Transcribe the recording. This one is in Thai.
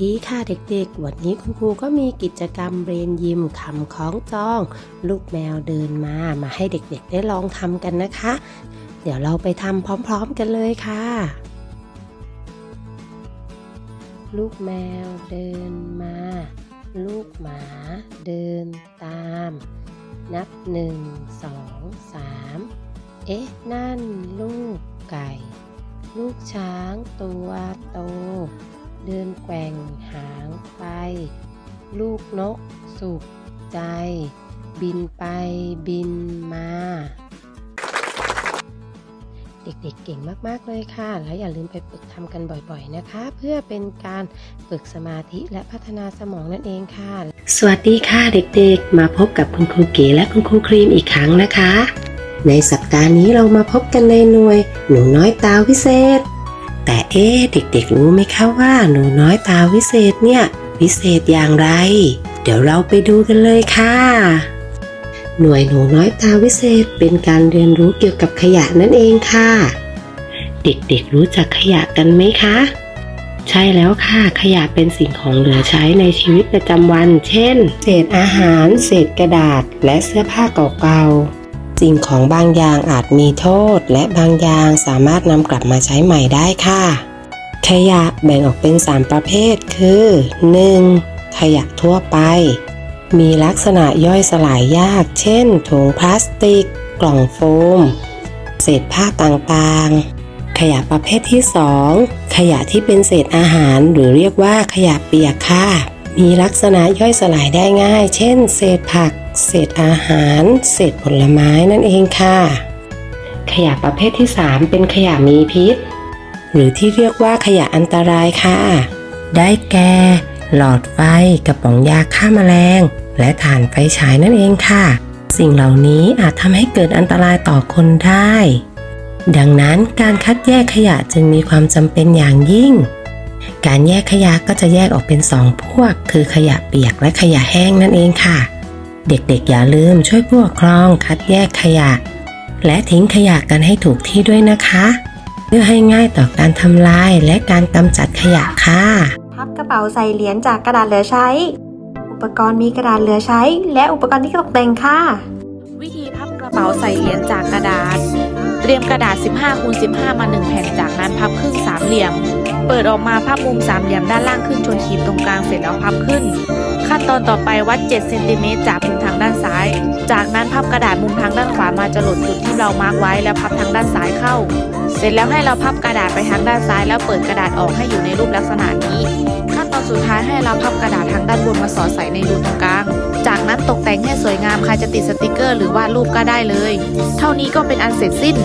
ดีค่ะเด็กๆ วันนี้คุณครูก็มีกิจกรรมเบรนยิมคำคล้องจอง ลูกแมวเดินมามาให้เด็กๆ ได้ลองทำกันนะคะ เดี๋ยวเราไปทำพร้อมๆกันเลยค่ะ ลูกแมวเดินมา ลูกหมาเดินตาม นับหนึ่งสองสามเอ๊ะ นั่นลูกไก่ ลูกช้างตัวโต เดินแกว่งหางไป ลูกนกสุขใจ บินไปบินมา เด็กๆเก่งมากๆเลยค่ะ แล้วอย่าลืมไปฝึกทำกันบ่อยๆนะคะ เพื่อเป็นการฝึกสมาธิและพัฒนาสมองนั่นเองค่ะ สวัสดีค่ะเด็กๆ มาพบกับคุณครูเก๋และคุณครูครีมอีกครั้งนะคะ ในสัปดาห์นี้เรามาพบกันในหน่วย หนูน้อยตาวิเศษ แต่เอ๊ะเด็กๆรู้ไหมคะว่าหนูน้อยตาวิเศษเนี่ย วิเศษอย่างไร เดี๋ยวเราไปดูกันเลยค่ะ หน่วยหนูน้อยตาวิเศษเป็นการเรียนรู้เกี่ยวกับขยะนั่นเองค่ะ เด็กๆรู้จักขยะกันไหมคะ ใช่แล้วค่ะขยะเป็นสิ่งของเหลือใช้ในชีวิตประจำวัน เช่น เศษอาหาร เศษกระดาษ และเสื้อผ้าเก่าๆ สิ่งของบางอย่างอาจมีโทษ และบางอย่างสามารถนำกลับมาใช้ใหม่ได้ค่ะ ขยะแบ่งออกเป็น 3 ประเภทคือ 1. ขยะทั่วไป มีลักษณะย่อยสลายยาก เช่น ถุงพลาสติก กล่องโฟม เศษผ้าต่างๆ ขยะประเภทที่ 2 ขยะที่เป็นเศษอาหารหรือเรียกว่าขยะเปียกค่ะมีลักษณะย่อยสลายได้ง่าย เช่น เศษผัก เศษอาหาร เศษผลไม้นั่นเองค่ะ ขยะประเภทที่ 3 เป็นขยะมีพิษ หรือที่เรียกว่าขยะอันตรายค่ะ ได้แก่ หลอดไฟกระป๋องยาฆ่าแมลง และถ่านไฟฉายนั่นเองค่ะ สิ่งเหล่านี้อาจทำให้เกิดอันตรายต่อคนได้ ดังนั้นการคัดแยกขยะจึงมีความจำเป็นอย่างยิ่งการแยกขยะก็จะแยกออกเป็นสองพวก คือขยะเปียกและขยะแห้งนั่นเองค่ะ เด็กๆ อย่าลืมช่วยผู้ปกครองคัดแยกขยะ และทิ้งขยะกันให้ถูกที่ด้วยนะคะ เพื่อให้ง่ายต่อการทำลายและการกำจัดขยะค่ะ พับกระเป๋าใส่เหรียญจากกระดาษเหลือใช้ อุปกรณ์มีกระดาษเหลือใช้ และอุปกรณ์ที่ตกแต่งค่ะ วิธีพับกระเป๋าใส่เหรียญจากกระดาษ เตรียมกระดาษ 15คูณ15 มา 1 แผ่นจากนั้นพับครึ่งสามเหลี่ยม เปิดออกมาพับมุมสามเหลี่ยมด้านล่างขึ้นชนขีดตรงกลางเสร็จแล้วพับขึ้น ขั้นตอนต่อไปวัด 7 เซนติเมตรจากมุมทางด้านซ้าย จากนั้นพับกระดาษมุมทางด้านขวามาจะหลดจุดที่เรามาร์กไว้แล้วพับทางด้านซ้ายเข้า เสร็จแล้วให้เราพับกระดาษไปทางด้านซ้าย แล้วเปิดกระดาษออกให้อยู่ในรูปลักษณะนี้ ขั้นตอนสุดท้ายให้เราพับกระดาษทางด้านบนมาสอดใส่ในรูตรงกลาง จากนั้นตกแต่งให้สวยงามใครจะติดสติกเกอร์ หรือวาดรูปก็ได้เลย เท่านี้ก็เป็นอันเสร็จสิ้น